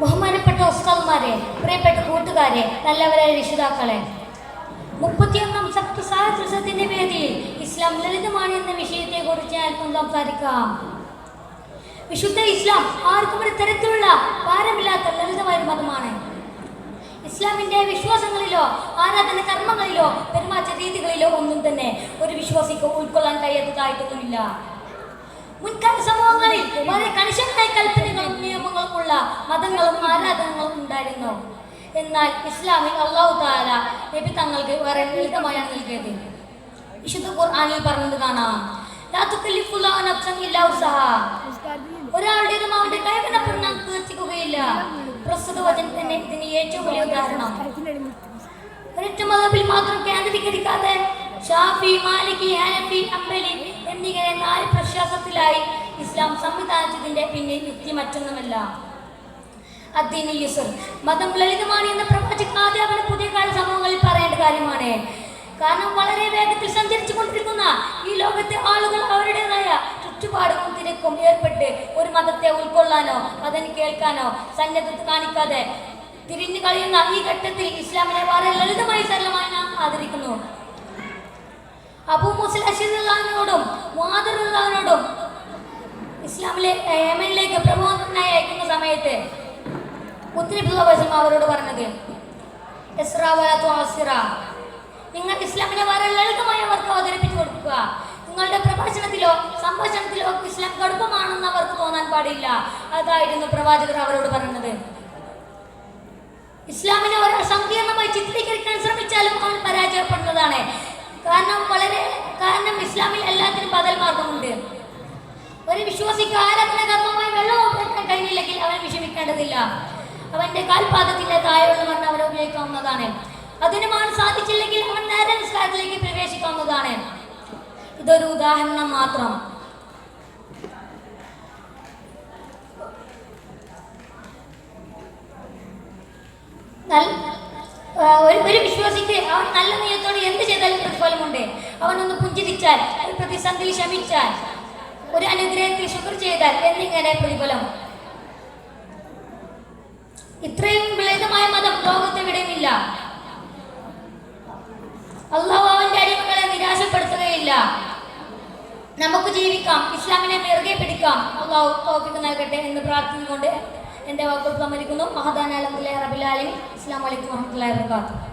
ബഹുമാനപ്പെട്ട ഉസ്താദ്മാരെ പ്രിയപ്പെട്ട കൂട്ടുകാരെ നല്ലവരായ രക്ഷിതാക്കളെ മുപ്പത്തിയൊന്നാം സപ്ത സാഹിത്യത്തിന്റെ വേദിയിൽ ഇസ്ലാം ലളിതമാണ് എന്ന വിഷയത്തെക്കുറിച്ച് അല്പം സംസാരിക്കാം. വിശുദ്ധ ഇസ്ലാം ആർക്കും ഒരു തരത്തിലുള്ള ഭാരമില്ലാത്ത ലളിതമായ ഇസ്ലാമിന്റെ വിശ്വാസങ്ങളിലോ ആരാധന കർമ്മങ്ങളിലോ പെരുമാറ്റ രീതികളിലോ ഒന്നും തന്നെ ഒരു വിശ്വാസിക്ക് ഉൾക്കൊള്ളാൻ കഴിയാത്തതായിട്ടൊന്നുമില്ല. മുൻകാല സമൂഹങ്ങളിൽ വളരെ കണിശമായ കൽപ്പനകളും നിയമങ്ങളും ഉള്ള മതങ്ങളും ആരാധനകളും ഉണ്ടായിരുന്നു. എന്നാൽ ഇസ്ലാമിൽ അള്ളാഹു താര നബി തങ്ങൾക്ക് വളരെ ലളിതമായാണ് നൽകിയത്. വിശുദ്ധ ഖുർആാനിൽ പറഞ്ഞത് കാണാം. ഒരാളുടെ അവന്റെ കഴിവിനപ്പുറം ഇതിന് ഏറ്റവും വലിയ ഉദാഹരണം. ഒരൊറ്റ മതത്തിൽ മാത്രം കേന്ദ്രീകരിക്കാതെ ഷാഫി മാലികി ഹാനഫി അംബലി എന്നിങ്ങനെ നാല് പ്രശ്വാസത്തിലായി ഇസ്ലാം സംവിധാനിച്ചതിന്റെ പിന്നിൽ യുക്തി മറ്റൊന്നുമല്ല മതം ലളിതമാണ് എന്ന പ്രവാചകാധ്യാപന പുതിയ കാല സമൂഹങ്ങളിൽ പറയേണ്ട കാര്യമാണ്. കാരണം വളരെ വേഗത്തിൽ സഞ്ചരിച്ചു കൊണ്ടിരിക്കുന്ന ഈ ലോകത്തെ ആളുകൾ അവരുടേതായ ചുറ്റുപാടും തിരക്കും ഏർപ്പെട്ട് ഒരു മതത്തെ ഉൾക്കൊള്ളാനോ അതിന് കേൾക്കാനോ സന്നദ്ധത കാണിക്കാതെ തിരിഞ്ഞു കളിയുന്ന ഈ ഘട്ടത്തിൽ ഇസ്ലാമിനെ വളരെ ലളിതമായി സരളമായി നാം ആദരിക്കുന്നു. അബൂ മുസൽ അഷിദുള്ളാഹിനോടും മുഹാദുള്ളാഹിനോടും ഇസ്ലാമിലെ യമനിലേക്ക് പ്രബോധനായി അയക്കുന്ന സമയത്ത് മുത്തനബിസ്ലാം അവരോട് പറഞ്ഞത് നിങ്ങൾ ഇസ്ലാമിനെ വളരെ ലളിതമായി അവർക്ക് അവതരിപ്പിച്ചു കൊടുക്കുക. നിങ്ങളുടെ പ്രഭാഷണത്തിലോ സംഭാഷണത്തിലോ ഇസ്ലാം കടുപ്പമാണെന്ന് അവർക്ക് തോന്നാൻ പാടില്ല. അതായിരുന്നു പ്രവാചകർ അവരോട് പറഞ്ഞത്. ഇസ്ലാമിനെ ഒരു സങ്കീർണമായി ചിത്രീകരിക്കാൻ ശ്രമിച്ചാലും അവൻ പരാജയപ്പെടുന്നതാണ്. കാരണം വളരെ കാരണം ഇസ്ലാമിൽ എല്ലാത്തിനും ബദൽ മാർഗമുണ്ട്. ഒരു വിശ്വാസിക്ക് ആരാധന കർമ്മമായി വെള്ളം ഉപയോഗിക്കാൻ കഴിയില്ലെങ്കിൽ അവൻ വിഷമിക്കേണ്ടതില്ല. അവന്റെ കാൽപാദത്തിന്റെ താഴെയുള്ള മണ്ണ് അവൻ ഉപയോഗിക്കാവുന്നതാണ്. അതിനുമാണ് സാധിച്ചില്ലെങ്കിൽ അവൻ നേരെ നിസ്കാരത്തിലേക്ക് പ്രവേശിക്കാവുന്നതാണ്. ഇതൊരു ഉദാഹരണം മാത്രം. ഒരു വിശ്വാസിക്ക് അവൻ നല്ല നീയത്തോട് എന്ത് ചെയ്താലും പ്രതിഫലമുണ്ട് അവനൊന്ന് പുഞ്ചിരിച്ചാൽ ഒരു പ്രതിസന്ധിയിൽ ശമിച്ചാൽ ഒരു അനുഗ്രഹത്തിൽ ശുക്ർ ചെയ്താൽ എന്നിങ്ങനെ പ്രതിഫലം. ഇത്രയും ലളിതമായ മതം ലോകത്തെവിടെയുമില്ല അള്ളാഹു അവന്റെ അടിമകളെ നിരാശപ്പെടുത്തുകയില്ല. നമുക്ക് ജീവിക്കാം ഇസ്ലാമിനെ മെറുകെ പിടിക്കാം. അള്ളാഹു നൽകട്ടെ എന്ന് പ്രാർത്ഥിച്ചുകൊണ്ട് എന്റെ വാക്കുകൾ സമ്മതിക്കുന്നു മഹദാൻ അലഹമുല്ലാ റബിലാലിം വലിക്കും വലൈക്കും വാത്തു